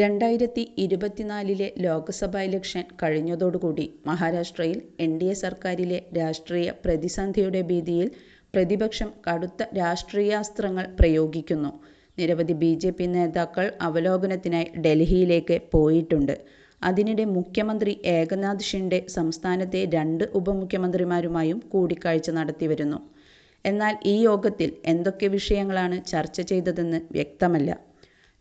രണ്ടായിരത്തി ഇരുപത്തിനാലിലെ ലോക്സഭാ ഇലക്ഷൻ കഴിഞ്ഞതോടുകൂടി മഹാരാഷ്ട്രയിൽ എൻ ഡി എ സർക്കാരിലെ രാഷ്ട്രീയ പ്രതിസന്ധിയുടെ ഭീതിയിൽ പ്രതിപക്ഷം കടുത്ത രാഷ്ട്രീയാസ്ത്രങ്ങൾ പ്രയോഗിക്കുന്നു. നിരവധി ബി ജെ പി നേതാക്കൾ അവലോകനത്തിനായി ഡൽഹിയിലേക്ക് പോയിട്ടുണ്ട്. അതിനിടെ മുഖ്യമന്ത്രി ഏകനാഥ് ഷിൻഡെ സംസ്ഥാനത്തെ രണ്ട് ഉപമുഖ്യമന്ത്രിമാരുമായും കൂടിക്കാഴ്ച നടത്തിവരുന്നു. എന്നാൽ ഈ യോഗത്തിൽ എന്തൊക്കെ വിഷയങ്ങളാണ് ചർച്ച ചെയ്തതെന്ന് വ്യക്തമല്ല.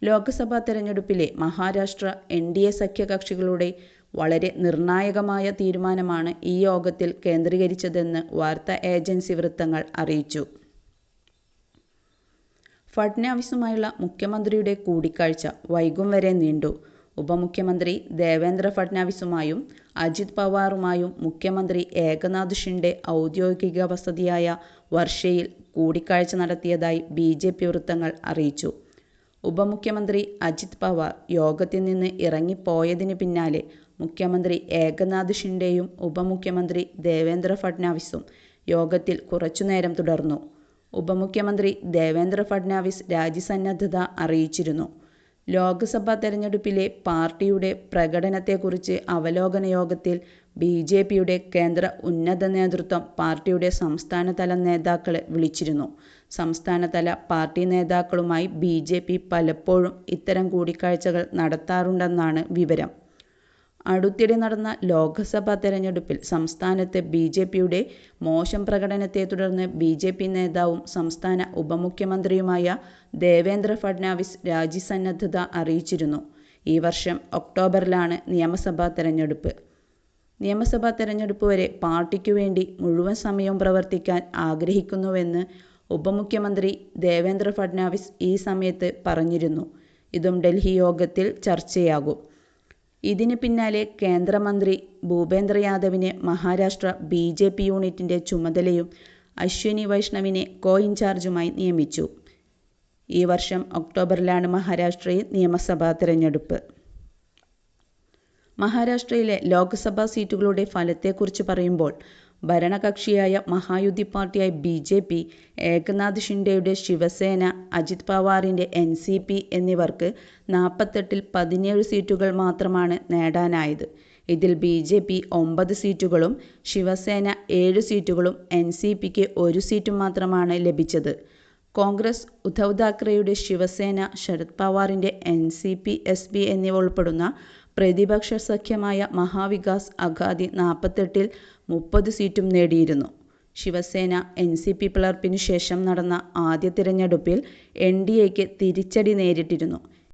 ലോക്സഭാ തെരഞ്ഞെടുപ്പിലെ മഹാരാഷ്ട്ര എൻ ഡി എ സഖ്യകക്ഷികളുടെ വളരെ നിർണായകമായ തീരുമാനമാണ് ഈ യോഗത്തിൽ കേന്ദ്രീകരിച്ചതെന്ന് വാർത്താ ഏജൻസി വൃത്തങ്ങൾ അറിയിച്ചു. ഫഡ്നാവിസുമായുള്ള മുഖ്യമന്ത്രിയുടെ കൂടിക്കാഴ്ച വൈകും വരെ നീണ്ടു. ഉപമുഖ്യമന്ത്രി ദേവേന്ദ്ര ഫഡ്നാവിസുമായും അജിത് പവാറുമായും മുഖ്യമന്ത്രി ഏകനാഥ് ഷിൻഡെ ഔദ്യോഗിക വസതിയായ വർഷയിൽ കൂടിക്കാഴ്ച നടത്തിയതായി ബി വൃത്തങ്ങൾ അറിയിച്ചു. ഉപമുഖ്യമന്ത്രി അജിത് പവാർ യോഗത്തിൽ നിന്ന് ഇറങ്ങിപ്പോയതിന് പിന്നാലെ മുഖ്യമന്ത്രി ഏകനാഥ് ഷിൻഡെയും ഉപമുഖ്യമന്ത്രി ദേവേന്ദ്ര ഫഡ്നാവിസും യോഗത്തിൽ കുറച്ചുനേരം തുടർന്നു. ഉപമുഖ്യമന്ത്രി ദേവേന്ദ്ര ഫഡ്നാവിസ് രാജിസന്നദ്ധത അറിയിച്ചിരുന്നു. ലോക്സഭാ തെരഞ്ഞെടുപ്പിലെ പാർട്ടിയുടെ പ്രകടനത്തെക്കുറിച്ച് അവലോകന യോഗത്തിൽ ബി ജെ പിയുടെ കേന്ദ്ര ഉന്നത നേതൃത്വം പാർട്ടിയുടെ സംസ്ഥാനതല നേതാക്കളെ വിളിച്ചിരുന്നു. സംസ്ഥാനതല പാർട്ടി നേതാക്കളുമായി ബി ജെ പി പലപ്പോഴും ഇത്തരം കൂടിക്കാഴ്ചകൾ നടത്താറുണ്ടെന്നാണ് വിവരം. അടുത്തിടെ നടന്ന ലോക്സഭാ തെരഞ്ഞെടുപ്പിൽ സംസ്ഥാനത്തെ ബി ജെ പിയുടെ മോശം പ്രകടനത്തെ തുടർന്ന് ബി ജെ പി നേതാവും സംസ്ഥാന ഉപമുഖ്യമന്ത്രിയുമായ ദേവേന്ദ്ര ഫഡ്നാവിസ് രാജിസന്നദ്ധത അറിയിച്ചിരുന്നു. ഈ വർഷം ഒക്ടോബറിലാണ് നിയമസഭാ തെരഞ്ഞെടുപ്പ്. നിയമസഭാ തെരഞ്ഞെടുപ്പ് വരെ പാർട്ടിക്കു വേണ്ടി മുഴുവൻ സമയവും പ്രവർത്തിക്കാൻ ആഗ്രഹിക്കുന്നുവെന്ന് ഉപമുഖ്യമന്ത്രി ദേവേന്ദ്ര ഫഡ്നാവിസ് ഈ സമയത്ത് പറഞ്ഞിരുന്നു. ഇതും ഡൽഹി യോഗത്തിൽ ചർച്ചയാകും. ഇതിന് പിന്നാലെ കേന്ദ്രമന്ത്രി ഭൂപേന്ദ്ര യാദവിനെ മഹാരാഷ്ട്ര ബി ജെ പി യൂണിറ്റിന്റെ ചുമതലയും അശ്വിനി വൈഷ്ണവിനെ കോ-ഇൻചാർജുമായി നിയമിച്ചു. ഈ വർഷം ഒക്ടോബറിലാണ് മഹാരാഷ്ട്രയിൽ നിയമസഭാ തെരഞ്ഞെടുപ്പ്. മഹാരാഷ്ട്രയിലെ ലോക്സഭാ സീറ്റുകളുടെ ഫലത്തെക്കുറിച്ച് പറയുമ്പോൾ ഭരണകക്ഷിയായ മഹായുതി പാർട്ടിയായ ബി ജെ പി, ഏകനാഥ് ഷിൻഡെയുടെ ശിവസേന, അജിത് പവാറിന്റെ എൻ സി പി എന്നിവർക്ക് നാൽപ്പത്തെട്ടിൽ പതിനേഴ് സീറ്റുകൾ മാത്രമാണ് നേടാനായത്. ഇതിൽ ബി ജെ പി ഒമ്പത് സീറ്റുകളും ശിവസേന ഏഴ് സീറ്റുകളും എൻ സി പിക്ക് ഒരു സീറ്റും മാത്രമാണ് ലഭിച്ചത്. കോൺഗ്രസ്, ഉദ്ധവ് താക്കറെയുടെ Shiv Sena, Sharad പവാറിന്റെ N C P S P എന്നിവ ഉൾപ്പെടുന്ന പ്രതിപക്ഷ സഖ്യമായ മഹാവികാസ് അഘാദി നാൽപ്പത്തെട്ടിൽ മുപ്പത് സീറ്റും നേടിയിരുന്നു. ശിവസേന എൻ സി പി പിളർപ്പിനു ശേഷം നടന്ന ആദ്യ തിരഞ്ഞെടുപ്പിൽ എൻ ഡി എക്ക് തിരിച്ചടി നേരിട്ടിരുന്നു.